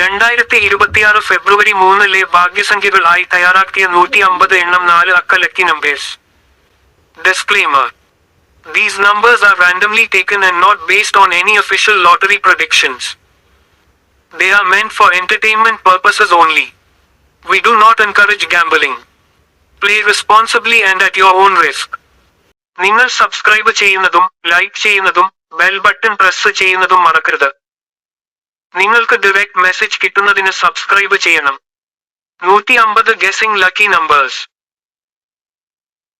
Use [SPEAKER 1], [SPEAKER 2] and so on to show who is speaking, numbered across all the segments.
[SPEAKER 1] രണ്ടായിരത്തി ഇരുപത്തിയാറ് ഫെബ്രുവരി മൂന്നിലെ ഭാഗ്യസംഖ്യകൾ ആയി തയ്യാറാക്കിയ നൂറ്റി അമ്പത് എണ്ണം നാല് അക്ക lucky numbers Disclaimer These numbers are randomly taken and not based on any official lottery predictions. They are meant for entertainment purposes only. We do not encourage gambling. Play responsibly and at your own risk. നിങ്ങൾ subscribe ചെയ്യുന്നതും like ചെയ്യുന്നതും bell button press ചെയ്യുന്നതും മറക്കരുത്. നിങ്ങൾക്ക് direct message കിട്ടുന്നതിന് subscribe ചെയ്യണം. നൂറ്റി അമ്പത് ഗെസിംഗ് ലക്കി നമ്പേഴ്സ്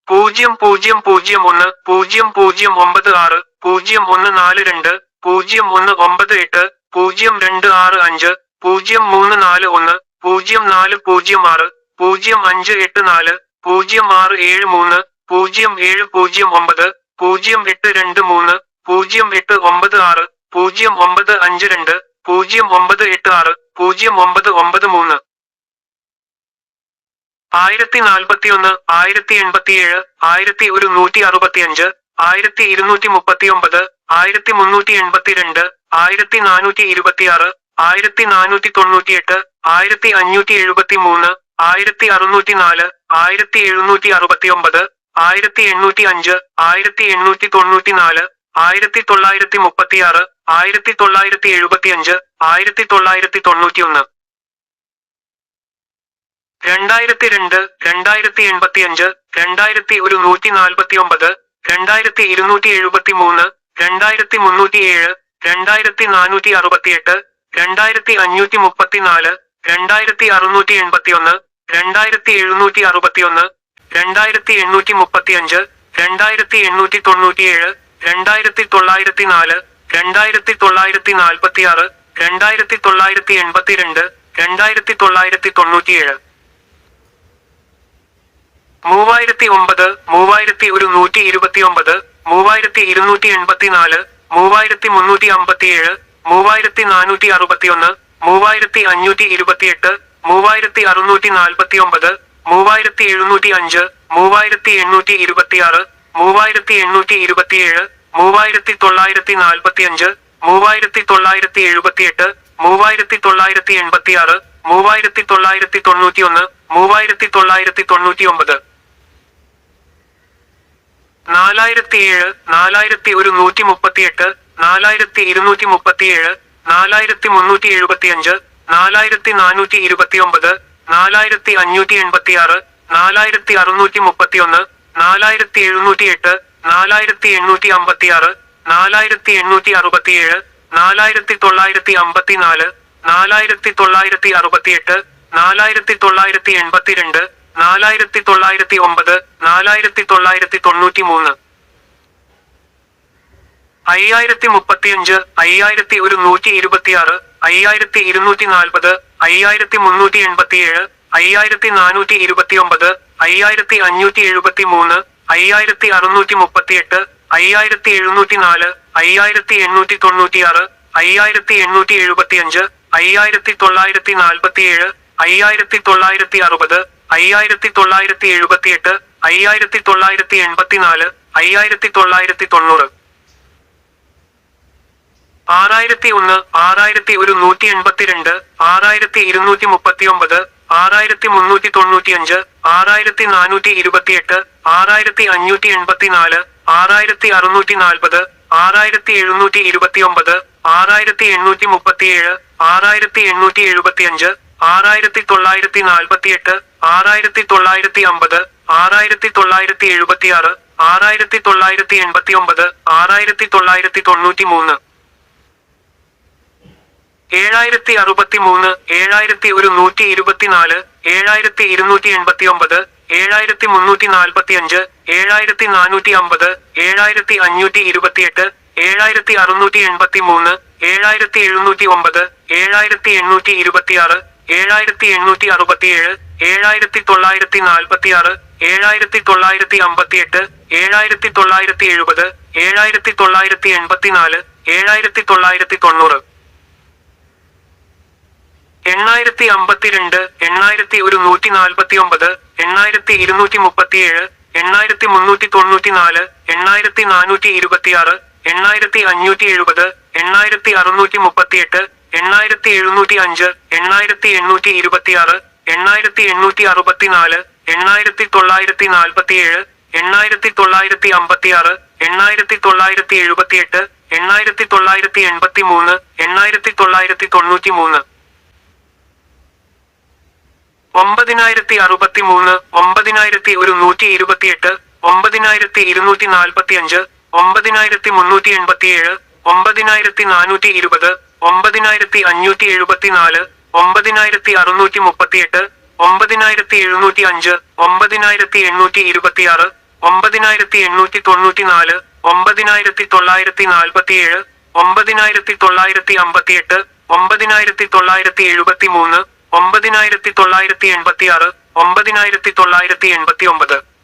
[SPEAKER 1] പൂജ്യം പൂജ്യം പൂജ്യം ഒന്ന് പൂജ്യം പൂജ്യം ഒമ്പത് ആറ് പൂജ്യം ഒന്ന് നാല് രണ്ട് പൂജ്യം ഒന്ന് ഒമ്പത് എട്ട് പൂജ്യം രണ്ട് ആറ് അഞ്ച് പൂജ്യം മൂന്ന് നാല് ഒന്ന് പൂജ്യം നാല് പൂജ്യം ആറ് പൂജ്യം അഞ്ച് എട്ട് നാല് പൂജ്യം ആറ് ഏഴ് മൂന്ന് പൂജ്യം ഏഴ് പൂജ്യം ഒമ്പത് പൂജ്യം എട്ട് രണ്ട് മൂന്ന് പൂജ്യം എട്ട് ഒമ്പത് ആറ് പൂജ്യം ഒമ്പത് അഞ്ച് രണ്ട് പൂജ്യം ഒമ്പത് എട്ട് ആറ് പൂജ്യം ഒമ്പത് ഒമ്പത് മൂന്ന്. ആയിരത്തി നാൽപ്പത്തിയൊന്ന് ആയിരത്തി എൺപത്തിയേഴ് ആയിരത്തി ഒരു നൂറ്റി അറുപത്തിയഞ്ച് ആയിരത്തി ഇരുന്നൂറ്റി മുപ്പത്തിയൊമ്പത് ആയിരത്തി മുന്നൂറ്റി എൺപത്തിരണ്ട് ആയിരത്തി നാനൂറ്റി ഇരുപത്തിയാറ് ആയിരത്തി നാനൂറ്റി തൊണ്ണൂറ്റിയെട്ട് ആയിരത്തി അഞ്ഞൂറ്റി എഴുപത്തി മൂന്ന് ആയിരത്തി അറുന്നൂറ്റി നാല് ആയിരത്തി എഴുന്നൂറ്റി അറുപത്തിയൊമ്പത് ആയിരത്തി എണ്ണൂറ്റി അഞ്ച് ആയിരത്തി എണ്ണൂറ്റി തൊണ്ണൂറ്റി നാല് ആയിരത്തി തൊള്ളായിരത്തി മുപ്പത്തിയാറ് ആയിരത്തി തൊള്ളായിരത്തി എഴുപത്തിയഞ്ച് ആയിരത്തി തൊള്ളായിരത്തി തൊണ്ണൂറ്റിയൊന്ന് രണ്ടായിരത്തി രണ്ട് രണ്ടായിരത്തി എൺപത്തിയഞ്ച് രണ്ടായിരത്തി ഒരു നൂറ്റി നാൽപ്പത്തി ഒമ്പത് രണ്ടായിരത്തി ഇരുന്നൂറ്റി എഴുപത്തി മൂന്ന് രണ്ടായിരത്തി മുന്നൂറ്റി ഏഴ് രണ്ടായിരത്തി നാനൂറ്റി അറുപത്തിയെട്ട് രണ്ടായിരത്തി അഞ്ഞൂറ്റി മുപ്പത്തിനാല് രണ്ടായിരത്തി അറുന്നൂറ്റി എൺപത്തിയൊന്ന് രണ്ടായിരത്തി എഴുന്നൂറ്റി അറുപത്തിയൊന്ന് രണ്ടായിരത്തി എണ്ണൂറ്റി മുപ്പത്തി അഞ്ച് രണ്ടായിരത്തി എണ്ണൂറ്റി തൊണ്ണൂറ്റിയേഴ് രണ്ടായിരത്തി തൊള്ളായിരത്തി നാല് രണ്ടായിരത്തി തൊള്ളായിരത്തി നാൽപ്പത്തി ആറ് രണ്ടായിരത്തി തൊള്ളായിരത്തി എൺപത്തിരണ്ട് രണ്ടായിരത്തി തൊള്ളായിരത്തി തൊണ്ണൂറ്റിയേഴ് മൂവായിരത്തി ഒമ്പത് മൂവായിരത്തി ഒരു നൂറ്റി ഇരുപത്തി ഒമ്പത് മൂവായിരത്തി ഇരുന്നൂറ്റി എൺപത്തിനാല് മൂവായിരത്തി മുന്നൂറ്റി അമ്പത്തിയേഴ് മൂവായിരത്തി നാനൂറ്റി അറുപത്തിയൊന്ന് മൂവായിരത്തി അഞ്ഞൂറ്റി ഇരുപത്തിയെട്ട് മൂവായിരത്തി അറുന്നൂറ്റി നാൽപ്പത്തിയൊമ്പത് മൂവായിരത്തി എഴുന്നൂറ്റി അഞ്ച് മൂവായിരത്തി എണ്ണൂറ്റി ഇരുപത്തിയാറ് മൂവായിരത്തി എണ്ണൂറ്റി ഇരുപത്തിയേഴ് മൂവായിരത്തി തൊള്ളായിരത്തി നാൽപ്പത്തിയഞ്ച് മൂവായിരത്തി തൊള്ളായിരത്തി എഴുപത്തിയെട്ട് മൂവായിരത്തി തൊള്ളായിരത്തി എൺപത്തിയാറ് മൂവായിരത്തി തൊള്ളായിരത്തി തൊണ്ണൂറ്റിയൊന്ന് മൂവായിരത്തി തൊള്ളായിരത്തി തൊണ്ണൂറ്റിയൊമ്പത് നാലായിരത്തി ഏഴ് നാലായിരത്തി ഒരു നൂറ്റി മുപ്പത്തിയെട്ട് നാലായിരത്തി ഇരുന്നൂറ്റി മുപ്പത്തിയേഴ് നാലായിരത്തി മുന്നൂറ്റി എഴുപത്തിയഞ്ച് നാലായിരത്തി നാനൂറ്റി ഇരുപത്തിയൊമ്പത് നാലായിരത്തി അഞ്ഞൂറ്റി എൺപത്തിയാറ് നാലായിരത്തി അറുന്നൂറ്റി മുപ്പത്തിയൊന്ന് നാലായിരത്തി എഴുന്നൂറ്റി എട്ട് നാലായിരത്തി എണ്ണൂറ്റി അമ്പത്തിയാറ് നാലായിരത്തി എണ്ണൂറ്റി അറുപത്തിയേഴ് നാലായിരത്തി തൊള്ളായിരത്തി അമ്പത്തിനാല് നാലായിരത്തി തൊള്ളായിരത്തി അറുപത്തിയെട്ട് നാലായിരത്തി തൊള്ളായിരത്തി എൺപത്തിരണ്ട് നാലായിരത്തി തൊള്ളായിരത്തി ഒമ്പത് നാലായിരത്തി തൊള്ളായിരത്തി തൊണ്ണൂറ്റി മൂന്ന് അയ്യായിരത്തി മുപ്പത്തിയഞ്ച് അയ്യായിരത്തി ഒരു നൂറ്റി ഇരുപത്തിയാറ് അയ്യായിരത്തി ഇരുന്നൂറ്റി നാൽപ്പത് അയ്യായിരത്തി മുന്നൂറ്റി എൺപത്തിയേഴ് അയ്യായിരത്തി നാനൂറ്റി ഇരുപത്തിയൊമ്പത് അയ്യായിരത്തി അഞ്ഞൂറ്റി എഴുപത്തി മൂന്ന് അയ്യായിരത്തി അറുന്നൂറ്റി മുപ്പത്തിയെട്ട് അയ്യായിരത്തി എഴുന്നൂറ്റി നാല് അയ്യായിരത്തി എണ്ണൂറ്റി തൊണ്ണൂറ്റിയാറ് അയ്യായിരത്തി എണ്ണൂറ്റി എഴുപത്തിയഞ്ച് അയ്യായിരത്തി തൊള്ളായിരത്തി നാൽപ്പത്തിയേഴ് അയ്യായിരത്തി തൊള്ളായിരത്തി അറുപത് അയ്യായിരത്തി തൊള്ളായിരത്തി എഴുപത്തിയെട്ട് അയ്യായിരത്തി തൊള്ളായിരത്തി എൺപത്തിനാല് അയ്യായിരത്തി തൊള്ളായിരത്തി തൊണ്ണൂറ് ആറായിരത്തി ഒന്ന് ആറായിരത്തി ഒരു നൂറ്റി എൺപത്തിരണ്ട് ആറായിരത്തി ഇരുന്നൂറ്റി മുപ്പത്തിയൊമ്പത് ആറായിരത്തി മുന്നൂറ്റി തൊണ്ണൂറ്റിയഞ്ച് ആറായിരത്തി നാനൂറ്റി ഇരുപത്തിയെട്ട് ആറായിരത്തി അഞ്ഞൂറ്റി എൺപത്തിനാല് ആറായിരത്തി അറുന്നൂറ്റി നാൽപ്പത് ആറായിരത്തി എഴുന്നൂറ്റി ഇരുപത്തിയൊമ്പത് ആറായിരത്തി എണ്ണൂറ്റി മുപ്പത്തിയേഴ് ആറായിരത്തി എണ്ണൂറ്റി എഴുപത്തിയഞ്ച് ആറായിരത്തി തൊള്ളായിരത്തി നാൽപ്പത്തിയെട്ട് ആറായിരത്തി തൊള്ളായിരത്തി അമ്പത് ആറായിരത്തി തൊള്ളായിരത്തി എഴുപത്തിയാറ് ആറായിരത്തി തൊള്ളായിരത്തി എൺപത്തി ഒമ്പത് ആറായിരത്തി തൊള്ളായിരത്തി തൊണ്ണൂറ്റി മൂന്ന് ഏഴായിരത്തി അറുപത്തി മൂന്ന് ഏഴായിരത്തി ഒരു നൂറ്റി ഇരുപത്തിനാല് ഏഴായിരത്തി ഇരുന്നൂറ്റി എൺപത്തി ഒമ്പത് ഏഴായിരത്തി മുന്നൂറ്റി നാൽപ്പത്തി അഞ്ച് ഏഴായിരത്തി നാനൂറ്റി അമ്പത് ഏഴായിരത്തി അഞ്ഞൂറ്റി ഇരുപത്തിയെട്ട് ഏഴായിരത്തി അറുന്നൂറ്റി എൺപത്തി മൂന്ന് ഏഴായിരത്തി എഴുന്നൂറ്റി ഒമ്പത് ഏഴായിരത്തി എണ്ണൂറ്റി ഇരുപത്തിയാറ് ഏഴായിരത്തി എണ്ണൂറ്റി അറുപത്തിയേഴ് ഏഴായിരത്തി തൊള്ളായിരത്തി നാൽപ്പത്തിയാറ് ഏഴായിരത്തി തൊള്ളായിരത്തി അമ്പത്തിയെട്ട് ഏഴായിരത്തി തൊള്ളായിരത്തി എഴുപത് ഏഴായിരത്തി തൊള്ളായിരത്തി എൺപത്തിനാല് ഏഴായിരത്തി തൊള്ളായിരത്തി തൊണ്ണൂറ്. എണ്ണായിരത്തി അമ്പത്തിരണ്ട് എണ്ണായിരത്തി ഒരു നൂറ്റി നാൽപ്പത്തി ഒമ്പത് എണ്ണായിരത്തി ഇരുന്നൂറ്റി മുപ്പത്തിയേഴ് എണ്ണായിരത്തി മുന്നൂറ്റി തൊണ്ണൂറ്റിനാല് എണ്ണായിരത്തി നാനൂറ്റി ഇരുപത്തിയാറ് എണ്ണായിരത്തി അഞ്ഞൂറ്റി എഴുപത് എണ്ണായിരത്തി അറുന്നൂറ്റി മുപ്പത്തിയെട്ട് എണ്ണായിരത്തി എഴുന്നൂറ്റി അഞ്ച് എണ്ണായിരത്തി എണ്ണൂറ്റി ഇരുപത്തിയാറ് എണ്ണായിരത്തി എണ്ണൂറ്റി അറുപത്തിനാല് എണ്ണായിരത്തി തൊള്ളായിരത്തി നാൽപ്പത്തിയേഴ് എണ്ണായിരത്തി തൊള്ളായിരത്തി അമ്പത്തിയാറ് എണ്ണായിരത്തി തൊള്ളായിരത്തി എഴുപത്തിയെട്ട് എണ്ണായിരത്തി തൊള്ളായിരത്തി എൺപത്തി മൂന്ന് എണ്ണായിരത്തി തൊള്ളായിരത്തി തൊണ്ണൂറ്റി മൂന്ന് ഒമ്പതിനായിരത്തി അറുപത്തി മൂന്ന് ഒമ്പതിനായിരത്തി ഒരു നൂറ്റി ഇരുപത്തിയെട്ട് ഒമ്പതിനായിരത്തി ഇരുന്നൂറ്റി നാൽപ്പത്തി അഞ്ച് ഒമ്പതിനായിരത്തി മുന്നൂറ്റി എൺപത്തിയേഴ് ഒമ്പതിനായിരത്തി നാനൂറ്റി ഇരുപത് ഒമ്പതിനായിരത്തി അഞ്ഞൂറ്റി എഴുപത്തിനാല് ഒമ്പതിനായിരത്തി അറുന്നൂറ്റി മുപ്പത്തിയെട്ട് ഒമ്പതിനായിരത്തി എഴുന്നൂറ്റി അഞ്ച് ഒമ്പതിനായിരത്തി എണ്ണൂറ്റി ഇരുപത്തിയാറ് ഒമ്പതിനായിരത്തി എണ്ണൂറ്റി തൊണ്ണൂറ്റിനാല് ഒമ്പതിനായിരത്തി തൊള്ളായിരത്തി നാൽപ്പത്തിയേഴ് ഒമ്പതിനായിരത്തി തൊള്ളായിരത്തി അമ്പത്തിയെട്ട് ഒമ്പതിനായിരത്തി തൊള്ളായിരത്തി എഴുപത്തി മൂന്ന് ഒമ്പതിനായിരത്തി തൊള്ളായിരത്തി എൺപത്തി ആറ് ഒമ്പതിനായിരത്തി തൊള്ളായിരത്തി എൺപത്തി ഒമ്പത്